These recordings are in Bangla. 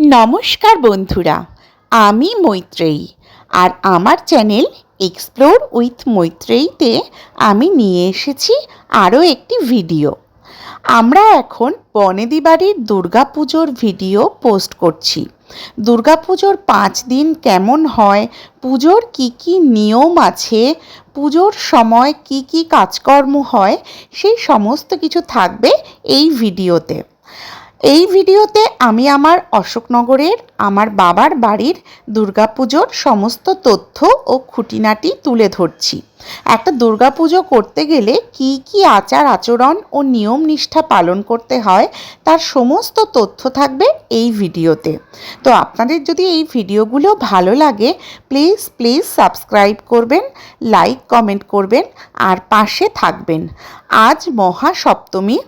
নমস্কার বন্ধুরা, আমি মৈত্রেয়ী আর আমার চ্যানেল এক্সপ্লোর উইথ মৈত্রেয়ীতে আমি নিয়ে এসেছি আরও একটি ভিডিও আমরা এখন বনেদি বাড়ির দুর্গাপুজোর ভিডিও পোস্ট করছি। দুর্গাপুজোর পাঁচ দিন কেমন হয়? পুজোর কি কি নিয়ম আছে? পুজোর সময় কি কি কাজকর্ম হয়? সেই সমস্ত কিছু থাকবে এই ভিডিওতে এই ভিডিওতে আমি আমার অশোকনগরের, আমার বাবার বাড়ির দুর্গাপুজোর সমস্ত তথ্য ও খুঁটিনাটি তুলে ধরছি। একটা দুর্গাপুজো করতে গেলে কি কি আচার আচরণ ও নিয়ম নিষ্ঠা পালন করতে হয়, তার সমস্ত তথ্য থাকবে এই ভিডিওতে। তো আপনাদের যদি এই ভিডিওগুলো ভালো লাগে প্লিজ প্লিজ সাবস্ক্রাইব করবেন লাইক কমেন্ট করবেন, আর পাশে থাকবেন। আজ মহাসপ্তমী,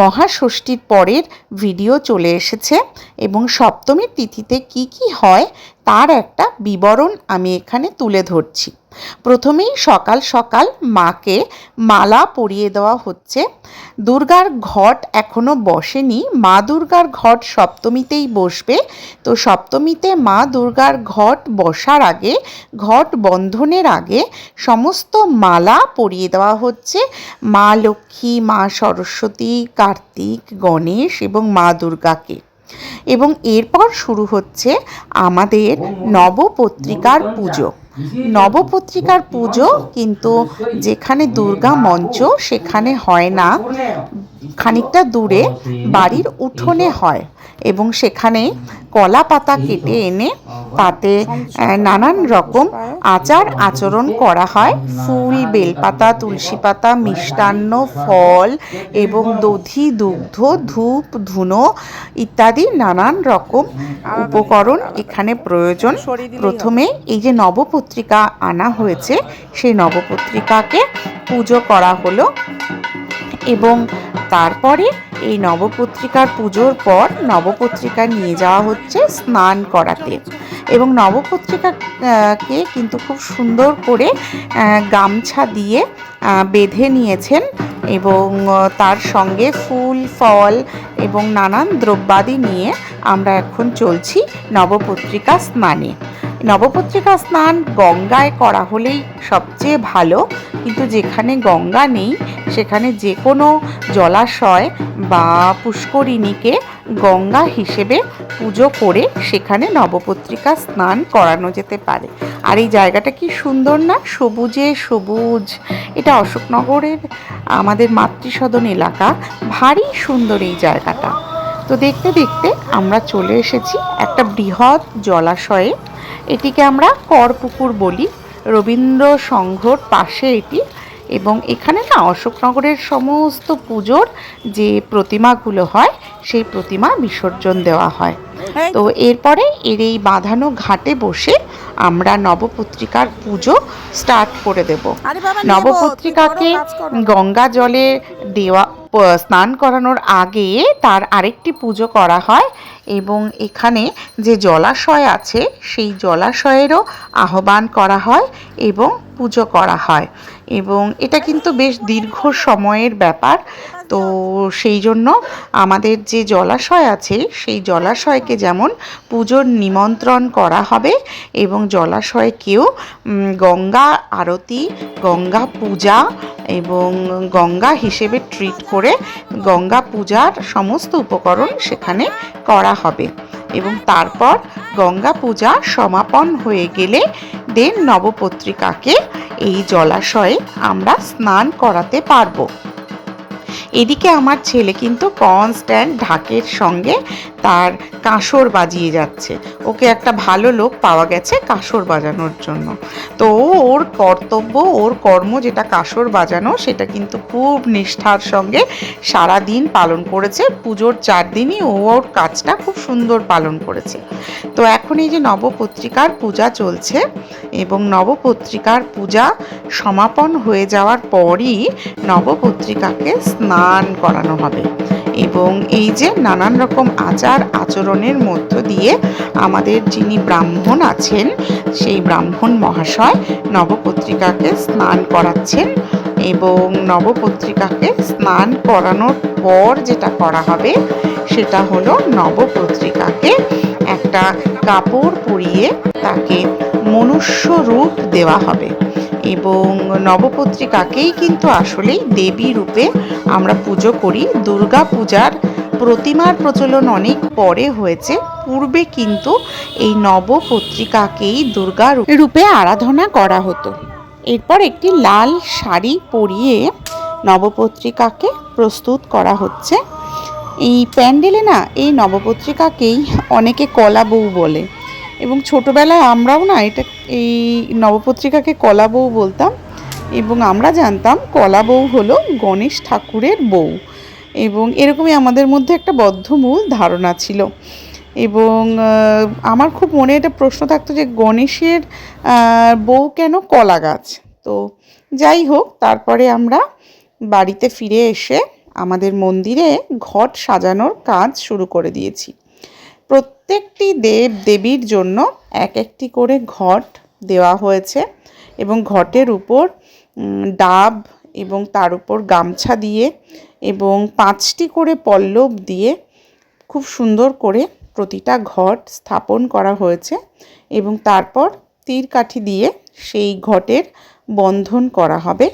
মহাষষ্ঠীর পরের ভিডিও চলে এসেছে এবং সপ্তমীর তিথিতে কি কি হয় তার একটা বিবরণ আমি এখানে তুলে ধরছি। প্রথমেই সকাল সকাল মাকে মালা পরিয়ে দেওয়া হচ্ছে। দুর্গার ঘট এখনও বসেনি। মা দুর্গার ঘট সপ্তমীতেই বসবে। তো সপ্তমীতে মা দুর্গার ঘট বসার আগে, ঘট বন্ধনের আগে সমস্ত মালা পরিয়ে দেওয়া হচ্ছে। মা লক্ষ্মী, মা সরস্বতী, কার্তিক, গণেশ এবং মা দুর্গাকে। এবং এরপর শুরু হচ্ছে আমাদের নবপত্রিকার পুজো। নবপত্রিকার পুজো কিন্তু যেখানে দুর্গা মঞ্চ, সেখানে হয় না। খানিকটা দূরে বাড়ির উঠোনে হয় এবং সেখানে কলা পাতা কেটে এনে তাতে নানান রকম আচার আচরণ করা হয়। ফুল, বেলপাতা, তুলসী পাতা, মিষ্টান্ন, ফল এবং দধি, দুগ্ধ, ধূপ, ধুনো ইত্যাদি নানান রকম উপকরণ এখানে প্রয়োজন। প্রথমে এই যে নবপত্রিকা আনা হয়েছে, সেই নবপত্রিকাকে পুজো করা হলো এবং তারপরে এই নবপত্রিকার পুজোর পর নবপত্রিকা নিয়ে যাওয়া হচ্ছে স্নান করাতে। এবং নবপত্রিকাকে কিন্তু খুব সুন্দর করে গামছা দিয়ে বেঁধে নিয়েছেন এবং তার সঙ্গে ফুল, ফল এবং নানান দ্রব্যাদি নিয়ে আমরা এখন চলছি নবপত্রিকা স্নানে। নবপত্রিকা স্নান গঙ্গায় করা হলেই সবচেয়ে ভালো। কিন্তু যেখানে গঙ্গা নেই, সেখানে যে কোনো জলাশয় বা পুষ্করিণীকে গঙ্গা হিসেবে পুজো করে সেখানে নবপত্রিকা স্নান করানো যেতে পারে। আর এই জায়গাটা কি সুন্দর না? সবুজে সবুজ। এটা অশোকনগরের আমাদের মাতৃসদন এলাকা। ভারী সুন্দর এই জায়গাটা। তো দেখতে দেখতে আমরা চলে এসেছি একটা বৃহৎ জলাশয়ে। এটিকে আমরা করপুকুর বলি। রবীন্দ্র সংঘর পাশে এটি এবং এখানে না অশোকনগরের সমস্ত পুজোর যে প্রতিমাগুলো হয় সেই প্রতিমা বিসর্জন দেওয়া হয়। তো এরপরে এর এই বাঁধানো ঘাটে বসে আমরা নবপত্রিকার পুজো স্টার্ট করে দেব। নবপত্রিকাকে গঙ্গা জলে দেওয়া স্নান করানোর আগে তার আরেকটি পুজো করা হয়। এবং এখানে যে জলাশয় আছে, সেই জলাশয়েরও আহ্বান করা হয় এবং পুজো করা হয়। এবং এটা কিন্তু বেশ দীর্ঘ সময়ের ব্যাপার। তো সেই জন্য আমাদের যে জলাশয় আছে, সেই জলাশয়কে যেমন পুজোর নিমন্ত্রণ করা হবে এবং জলাশয়কেও গঙ্গা আরতি, গঙ্গা পূজা এবং গঙ্গা হিসেবে ট্রিট করে গঙ্গা পূজার সমস্ত উপকরণ সেখানে করা হবে। এবং তারপর গঙ্গা পূজা সমাপন হয়ে গেলে দেন নবপত্রিকাকে এই জলাশয়ে আমরা স্নান করাতে পারব। এদিকে আমার ছেলে কিন্তু কনস্ট্যান্ট ঢাকের সঙ্গে তার কাঁসর বাজিয়ে যাচ্ছে। ওকে একটা ভালো লোক পাওয়া গেছে কাঁসর বাজানোর জন্য। তো ওর কর্তব্য, ওর কর্ম যেটা কাঁসর বাজানো, সেটা কিন্তু খুব নিষ্ঠার সঙ্গে সারা দিন পালন করেছে। পুজোর চার দিনই ও ওর কাজটা খুব সুন্দর পালন করেছে। তো এখন এই যে নবপত্রিকার পূজা চলছে এবং নবপত্রিকার পূজা সমাপন হয়ে যাওয়ার পরই নবপত্রিকাকে স্নান করানো হবে। এবং এই যে নানান রকম আচার আচরণের মধ্য দিয়ে আমাদের যিনি ব্রাহ্মণ আছেন, সেই ব্রাহ্মণ মহাশয় নবপত্রিকাকে স্নান করাচ্ছেন এবং নবপত্রিকাকে স্নান করানোর পর যেটা করা হবে, সেটা হলো নবপত্রিকাকে একটা কাপড় পরিয়ে তাকে মনুষ্য রূপ দেওয়া হবে। এবং নবপত্রিকাকেই কিন্তু আসলেই দেবী রূপে আমরা পুজো করি। দুর্গা পূজার প্রতিমার প্রচলন অনেক পরে হয়েছে। পূর্বে কিন্তু এই নবপত্রিকাকেই দুর্গা রূপে আরাধনা করা হতো। এরপর একটি লাল শাড়ি পরিয়ে নবপত্রিকাকে প্রস্তুত করা হচ্ছে। এই প্যান্ডেলে না, এই নবপত্রিকাকেই অনেকে কলা বউ বলে। এবং ছোটোবেলায় আমরাও না এটা, এই নবপত্রিকাকে কলা বউ বলতাম। এবং আমরা জানতাম কলা বউ হলো গণেশ ঠাকুরের বউ। এবং এরকমই আমাদের মধ্যে একটা বদ্ধমূল ধারণা ছিল। এবং আমার খুব মনে এটা প্রশ্ন থাকতো যে গণেশের বউ কেন কলা গাছ? তো যাই হোক, তারপরে আমরা বাড়িতে ফিরে এসে আমাদের মন্দিরে ঘট সাজানোর কাজ শুরু করে দিয়েছি। প্রত্যেকটি দেব দেবীর জন্য এক একটি করে ঘট দেওয়া হয়েছে এবং ঘটের উপর ডাব এবং তার উপর গামছা দিয়ে এবং পাঁচটি করে পল্লব দিয়ে খুব সুন্দর করে প্রতিটা ঘট স্থাপন করা হয়েছে এবং তারপর তীর কাঠি দিয়ে সেই ঘটের বন্ধন করা হবে।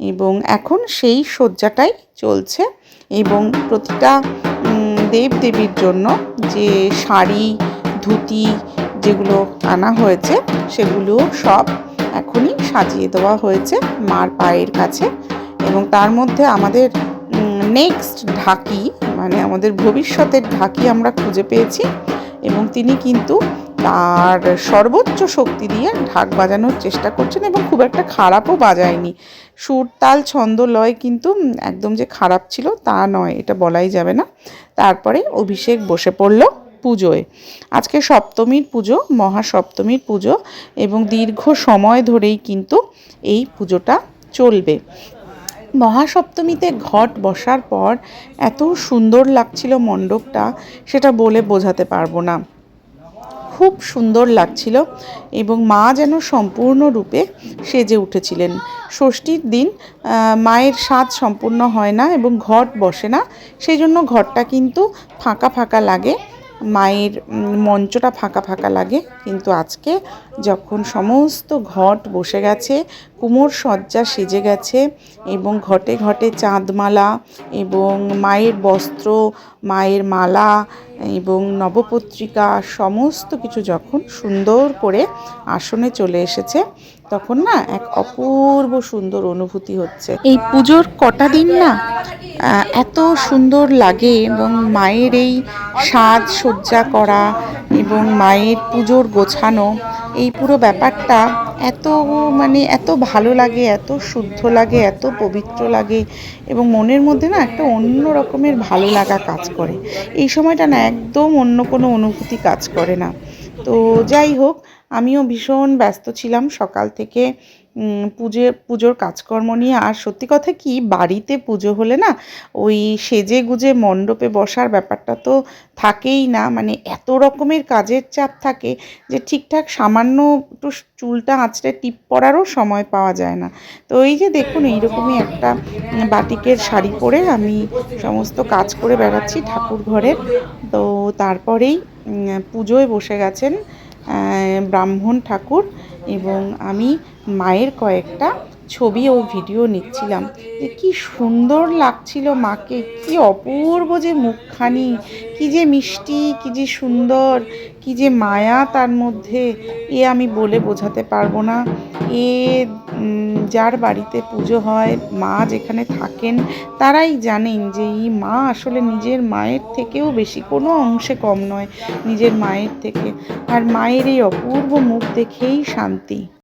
এবং এখন সেই শয্যাটাই চলছে এবং প্রতিটা দেব দেবীর জন্য যে শাড়ি, ধুতি যেগুলো আনা হয়েছে সেগুলো সব এখনই সাজিয়ে দেওয়া হয়েছে মার পায়ের কাছে এবং তার মধ্যে আমাদের নেক্সট ঢাকি মানে আমাদের ভবিষ্যতের ঢাকি আমরা খুঁজে পেয়েছি এবং তিনি কিন্তু তার সর্বোচ্চ শক্তি দিয়ে ঢাক বাজানোর চেষ্টা করছেন এবং খুব একটা খারাপও বাজায়নি। সুর, তাল, ছন্দ, লয় কিন্তু একদম যে খারাপ ছিল তা নয়, এটা বলাই যাবে না। তারপরে অভিষেক বসে পড়ল পুজোয়। আজকে সপ্তমীর পুজো, মহাসপ্তমীর পুজো এবং দীর্ঘ সময় ধরেই কিন্তু এই পুজোটা চলবে। মহাসপ্তমীতে ঘট বসার পর এত সুন্দর লাগছিল মণ্ডপটা, সেটা বলে বোঝাতে পারব না। খুব সুন্দর লাগছিল এবং মা যেন সম্পূর্ণরূপে সেজে উঠেছিলেন। ষষ্ঠীর দিন মায়ের স্বাদ সম্পূর্ণ হয় না এবং ঘট বসে না সেই জন্য ঘরটা কিন্তু ফাঁকা ফাঁকা লাগে। মায়ের মঞ্চটা ফাঁকা ফাঁকা লাগে। কিন্তু আজকে যখন সমস্ত ঘট বসে গেছে, কুমোর সজ্জা সেজে গেছে এবং ঘটে ঘটে চাঁদমালা এবং মায়ের বস্ত্র, মায়ের মালা এবং নবপত্রিকা সমস্ত কিছু যখন সুন্দর করে আসনে চলে এসেছে, তখন না এক অপূর্ব সুন্দর অনুভূতি হচ্ছে। এই পুজোর কটা দিন না এত সুন্দর লাগে এবং মায়ের এই সাজ সজ্জা করা এবং মায়ের পুজোর গোছানো, এই পুরো ব্যাপারটা এত মানে এত ভালো লাগে, এত শুদ্ধ লাগে, এত পবিত্র লাগে এবং মনের মধ্যে না একটা অন্য রকমের ভালো লাগা কাজ করে। এই সময়টা না একদম অন্য কোনো অনুভূতি কাজ করে না। তো যাই হোক, আমিও ভীষণ ব্যস্ত ছিলাম সকাল থেকে। পুজো পুজোর কাজকর্ম নিয়ে। আর সত্যি কথা কি, বাড়িতে পুজো হলে না, ওই সেজে গুজে মণ্ডপে বসার ব্যাপারটা তো থাকেই না। মানে এত রকমের কাজের চাপ থাকে যে ঠিকঠাক সামান্য একটু চুলটা আঁচড়ে টিপ পরারও সময় পাওয়া যায় না। তো এই যে দেখুন, এইরকমই একটা বাটিকের শাড়ি পরে আমি সমস্ত কাজ করে বেড়াচ্ছি ঠাকুর ঘরের। তো তারপরেই পুজোয় বসে গেছেন ব্রাহ্মণ ঠাকুর। এবং আমি মায়ের কয়েকটা ছবি ও ভিডিও নিচ্ছিলাম। যে কি সুন্দর লাগছিল মাকে, কি অপূর্ব যে মুখখানি, কি যে মিষ্টি, কি যে সুন্দর, কি যে মায়া তার মধ্যে, এ আমি বলে বোঝাতে পারব না। এ যার বাড়িতে পুজো হয়, মা যেখানে থাকেন, তারাই জানেন যে এই মা আসলে নিজের মায়ের থেকেও বেশি কোনো অংশে কম নয়, নিজের মায়ের থেকে। আর মায়ের এই অপূর্ব মুখ দেখেই শান্তি।